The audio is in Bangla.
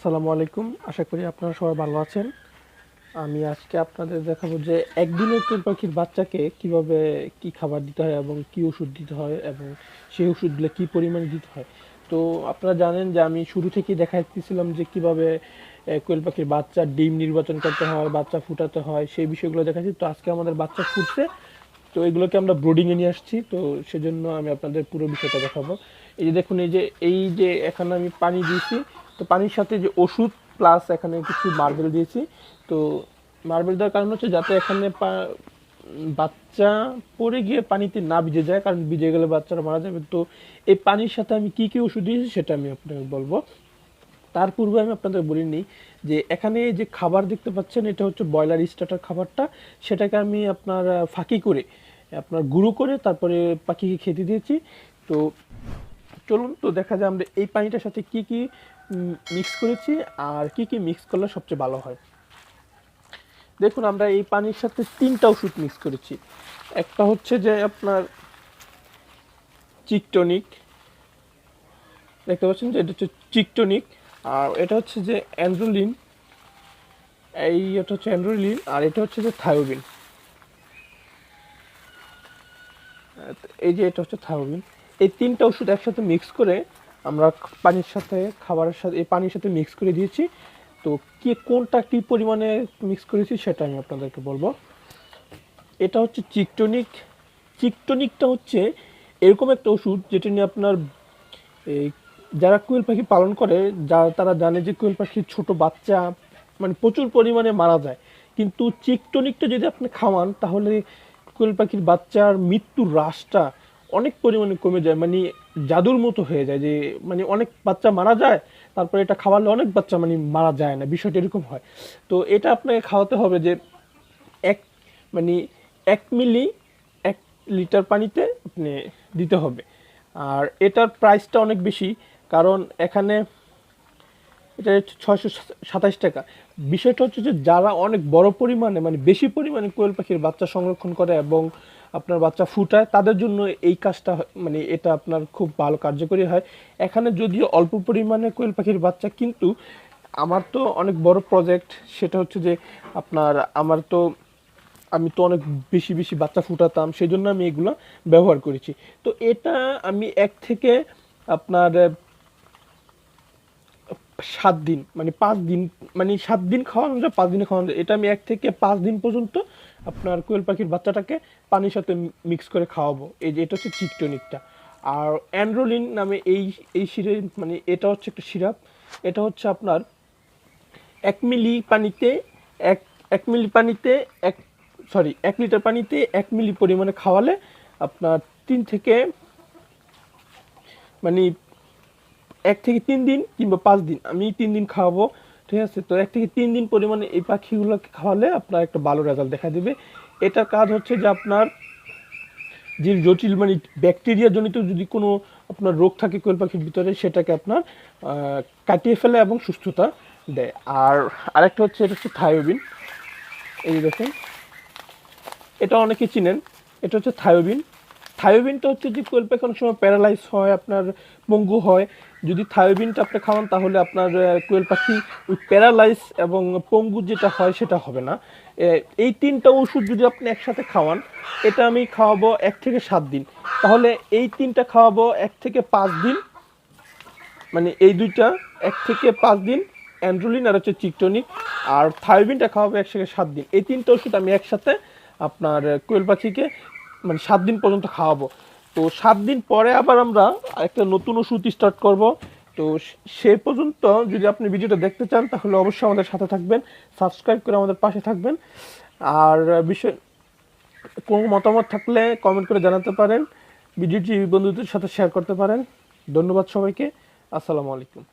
আসসালামু আলাইকুম। আশা করি আপনারা সবাই ভালো আছেন। আমি আজকে আপনাদের দেখাবো যে একদিনের কোন পাখির বাচ্চাকে কীভাবে কি খাবার দিতে হয় এবং কি ওষুধ দিতে হয় এবং সেই ওষুধগুলো কি পরিমাণে দিতে হয়। তো আপনারা জানেন যে আমি শুরু থেকেই দেখাচ্ছিলাম যে কীভাবে কোয়েল পাখির বাচ্চা ডিম নির্বাচন করতে হয়, বাচ্চা ফুটাতে হয়, সেই বিষয়গুলো দেখাচ্ছি তো আজকে আমাদের বাচ্চা ফুটছে। তো এগুলোকে আমরা ব্রোডিংয়ে নিয়ে আসছি, তো সেজন্য আমি আপনাদের পুরো বিষয়টা দেখাবো। এই যে দেখুন, এই যে এই যে এখানে আমি পানি দিয়েছি, তো পানির সাথে যে ওষুধ প্লাস এখানে কিছু মার্বেল দিয়েছি, তো মার্বেল দেওয়ার কারণ হচ্ছে যাতে এখানে বাচ্চা পড়ে গিয়ে পানিতে না ভিজে যায়, কারণ ভিজে গেলে বাচ্চারা মারা যাবে। তো এই পানির সাথে আমি কি কি ওষুধ দিয়েছি সেটা আমি আপনাকে বলব। তার পূর্বে আমি আপনাদের বলে নিই যে এখানে যে খাবার দেখতে পাচ্ছেন, এটা হচ্ছে ব্রয়লার স্টার্টার খাবারটা। সেটাকে আমি আপনার ফাঁকি করে, আপনার গুঁড়ো করে তারপরে পাখিকে খেতে দিয়েছি। তো চলুন, তো দেখা যায় আমরা এই পানিটার সাথে কি কি মিক্স করেছি আর কি কি মিক্স করলে সবচেয়ে ভালো হয়। দেখুন, আমরা এই পানির সাথে তিনটা ওষুধ মিক্স করেছি। একটা হচ্ছে যে আপনার চিকটনিক দেখতে পাচ্ছেন যে এটা হচ্ছে চিকটনিক আর এটা হচ্ছে যে অ্যান্ড্রোলিন, এই এটা হচ্ছে অ্যান্ড্রোলিন আর এটা হচ্ছে যে থায়োবিন এই যে এটা হচ্ছে থায়োবিন এই তিনটা ওষুধ একসাথে মিক্স করে আমরা পানির সাথে, খাবারের সাথে, এই পানির সাথে মিক্স করে দিয়েছি। তো কি কোনটা কি পরিমাণে মিক্স করেছি সেটা আমি আপনাদেরকে বলব। এটা হচ্ছে চিকটনিক, চিকটনিকটা হচ্ছে এরকম একটা ওষুধ যেটা নিয়ে আপনার এই যারা কোয়েল পাখি পালন করে, যা তারা জানে যে কোয়েল পাখির ছোট বাচ্চা মানে প্রচুর পরিমাণে মারা যায়। কিন্তু চিকটনিকটা যদি আপনি খাওয়ান, তাহলে কোয়েল পাখির বাচ্চার মৃত্যুর হ্রাসটা অনেক পরিমাণে কমে যায় মানে জাদুর মতো হয়ে যায় যে মানে অনেক বাচ্চা মারা যায়, তারপরে এটা খাওয়ালে অনেক বাচ্চা মানে মারা যায় না, বিষয়টা এরকম হয়। তো এটা আপনাকে খাওয়াতে হবে যে এক মানে এক মিলি, এক লিটার পানিতে আপনি দিতে হবে। আর এটার প্রাইসটা অনেক বেশি কারণ এখানে এটা ছয়শো সাতাশ টাকা। বিষয়টা হচ্ছে যে যারা অনেক বড় পরিমাণে মানে বেশি পরিমাণে কোয়েল পাখির বাচ্চা সংরক্ষণ করে এবং আপনার বাচ্চা ফুটায়, তাদের জন্য এই কাজটা মানে এটা আপনার খুব ভালো কার্যকরী হয়। এখানে যদিও অল্প পরিমাণে কোয়েল পাখির বাচ্চা, কিন্তু আমার তো অনেক বড় প্রজেক্ট সেটা হচ্ছে যে আপনার আমার তো, আমি তো অনেক বেশি বেশি বাচ্চা ফুটাতাম সেই জন্য আমি এগুলো ব্যবহার করেছি। তো এটা আমি এক থেকে আপনার সাত দিন মানে পাঁচ দিন মানে সাত দিন খাওয়ানো যায় পাঁচ দিনে খাওয়ানো যায় এটা আমি এক থেকে পাঁচ দিন পর্যন্ত আপনার কোয়েল পাখির বাচ্চাটাকে পানির সাথে মিক্স করে খাওয়াবো। এই যে, এটা হচ্ছে চিকটনিকটা। আর অ্যান্ড্রোলিন নামে এই এই সিরে মানে এটা হচ্ছে একটা সিরাপ। এটা হচ্ছে আপনার এক মিলি পানিতে এক এক মিলি পানিতে এক সরি এক লিটার পানিতে এক মিলি পরিমাণে খাওয়ালে আপনার তিন থেকে মানে এক থেকে তিন দিন কিংবা পাঁচ দিন, আমি তিন দিন খাওয়াবো, ঠিক আছে? তো এক থেকে তিন দিন পরিমাণে এই পাখিগুলোকে খাওয়ালে আপনার একটা ভালো রেজাল্ট দেখা দেবে। এটার কাজ হচ্ছে যে আপনার যে জটিল মানে ব্যাকটেরিয়া জনিত যদি কোনো আপনার রোগ থাকে কোয়েল পাখির ভিতরে, সেটাকে আপনার কাটিয়ে ফেলে এবং সুস্থতা দেয়। আর আরেকটা হচ্ছে, এটা হচ্ছে থায়োবিন এই দেখুন, এটা অনেকে চিনেন, এটা হচ্ছে থায়োবিন থায়োবিনটা হচ্ছে যে কোয়েল অনেক সময় প্যারালাইজ হয়, আপনার পঙ্গু হয়। যদি থায়োবিনটা আপনি খাওয়ান, তাহলে আপনার কোয়েল পাখি ওই প্যারালাইজ এবং পঙ্গু যেটা হয়, সেটা হবে না। এই তিনটা ওষুধ যদি আপনি একসাথে খাওয়ান, এটা আমি খাওয়াবো এক থেকে সাত দিন। তাহলে এই তিনটা খাওয়াবো এক থেকে পাঁচ দিন। মানে এই দুইটা এক থেকে পাঁচ দিন, অ্যান্ড্রোলিন আর হচ্ছে চিকটনিক। আর থায়োবিনটা খাওয়াবো এক থেকে সাত দিন। এই তিনটা ওষুধ আমি একসাথে আপনার, কোয়েল পাখিকে মানে সাত দিন পর্যন্ত খাওয়াবো। তো সাত দিন পরে আবার আমরা একটা নতুন ওষুধ স্টার্ট করব। তো সে- পর্যন্ত যদি আপনি ভিডিওটা দেখতে চান, তাহলে অবশ্যই আমাদের সাথে থাকবেন সাবস্ক্রাইব করে আমাদের পাশে থাকবেন। আর বিষয়, কোনো মতামত থাকলে কমেন্ট করে জানাতে পারেন ভিডিওটি বন্ধুদের সাথে শেয়ার করতে পারেন। ধন্যবাদ সবাইকে, আসসালামু আলাইকুম।